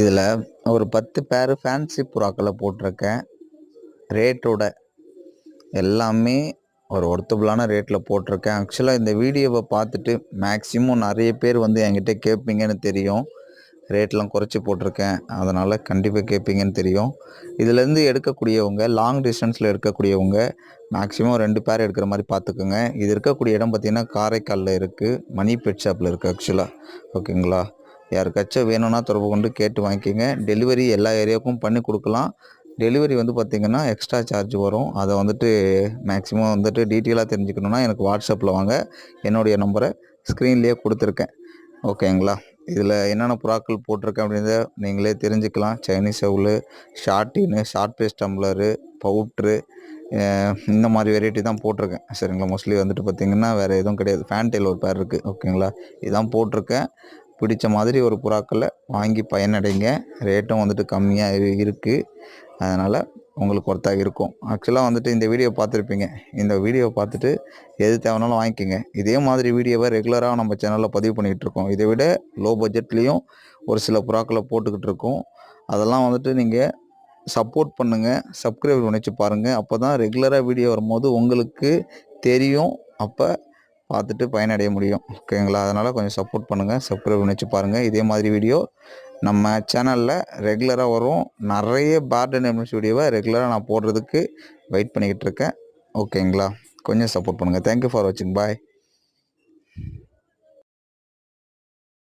இதில் ஒரு பத்து பேர் ஃபேன்சி புறாக்களை போட்டிருக்கேன். ரேட்டோட எல்லாமே ஒரு ஒர்த்தபுளான ரேட்டில் போட்டிருக்கேன். ஆக்சுவலாக இந்த வீடியோவை பார்த்துட்டு மேக்ஸிமம் நிறைய பேர் வந்து என்கிட்ட கேட்பீங்கன்னு தெரியும். ரேட்லாம் குறைச்சி போட்டிருக்கேன். அதனால் கண்டிப்பாக கேட்பீங்கன்னு தெரியும். இதுலேருந்து எடுக்கக்கூடியவங்க லாங் டிஸ்டன்ஸில் எடுக்கக்கூடியவங்க மேக்ஸிமம் ரெண்டு பேர் எடுக்கிற மாதிரி பார்த்துக்குங்க. இது இருக்கக்கூடிய இடம் பார்த்திங்கன்னா காரைக்காலில் இருக்குது மணி பெட் ஷாப்பில் இருக்குது ஆக்சுவலாக ஓகேங்களா யாருக்காச்சும் வேணும்னா தொடர்பு கொண்டு கேட்டு வாங்கிக்கோங்க. டெலிவரி எல்லா ஏரியாவுக்கும் பண்ணி கொடுக்கலாம். டெலிவரி வந்து பார்த்திங்கன்னா எக்ஸ்ட்ரா சார்ஜ் வரும். அதை வந்துட்டு மேக்ஸிமம் வந்துட்டு டீட்டெயிலாக தெரிஞ்சுக்கணுன்னா எனக்கு வாட்ஸ்அப்பில் வாங்க. என்னுடைய நம்பரை ஸ்க்ரீன்லேயே கொடுத்துருக்கேன். ஓகேங்களா? இதில் என்னென்ன புறாக்கள் போட்டிருக்கேன் அப்படின்றத நீங்களே தெரிஞ்சுக்கலாம். சைனீஸ் செவுல் ஷார்ட்டின்னு ஷார்ட் பேஸ் டம்ளரு பவுட்ரு இந்த மாதிரி வெரைட்டி தான் போட்டிருக்கேன். சரிங்களா? மோஸ்ட்லி வந்துட்டு பார்த்திங்கன்னா வேறு எதுவும் கிடையாது. ஃபேன்டெயில் ஒரு பேர் இருக்குது ஓகேங்களா? இதான் போட்டிருக்கேன். பிடிச்ச மாதிரி ஒரு புறாக்களை வாங்கி பயனடைங்க. ரேட்டும் வந்துட்டு கம்மியாக இருக்குது அதனால் உங்களுக்கு ஒர்த்தாக இருக்கும். ஆக்சுவலாக வந்துட்டு இந்த வீடியோ பார்த்துருப்பீங்க. இந்த வீடியோ பார்த்துட்டு எது தேவைனாலும் வாங்கிக்கோங்க. இதே மாதிரி வீடியோவை ரெகுலராக நம்ம சேனலில் பதிவு பண்ணிகிட்ருக்கோம் இதை விட லோ பட்ஜெட்லேயும் ஒரு சில புறாக்களை போட்டுக்கிட்டு இருக்கோம். அதெல்லாம் வந்துட்டு நீங்கள் சப்போர்ட் பண்ணுங்கள் சப்ஸ்கிரைப் பண்ணிச்சு பாருங்கள் அப்போ தான் ரெகுலராக வீடியோ வரும்போது உங்களுக்கு தெரியும். அப்போ பார்த்துட்டு பயனடைய முடியும். ஓகேங்களா? அதனால் கொஞ்சம் சப்போர்ட் பண்ணுங்கள் சப்ஸ்கிரைப் பண்ணி வச்சு பாருங்கள் இதே மாதிரி வீடியோ நம்ம சேனலில் ரெகுலராக வரும். நிறைய பேர்ட் அண்ட் வீடியோவை ரெகுலராக நான் போடுறதுக்கு வெயிட் பண்ணிக்கிட்டு இருக்கேன். ஓகேங்களா? கொஞ்சம் சப்போர்ட் பண்ணுங்கள் தேங்க்யூ ஃபார் வாட்சிங் பாய்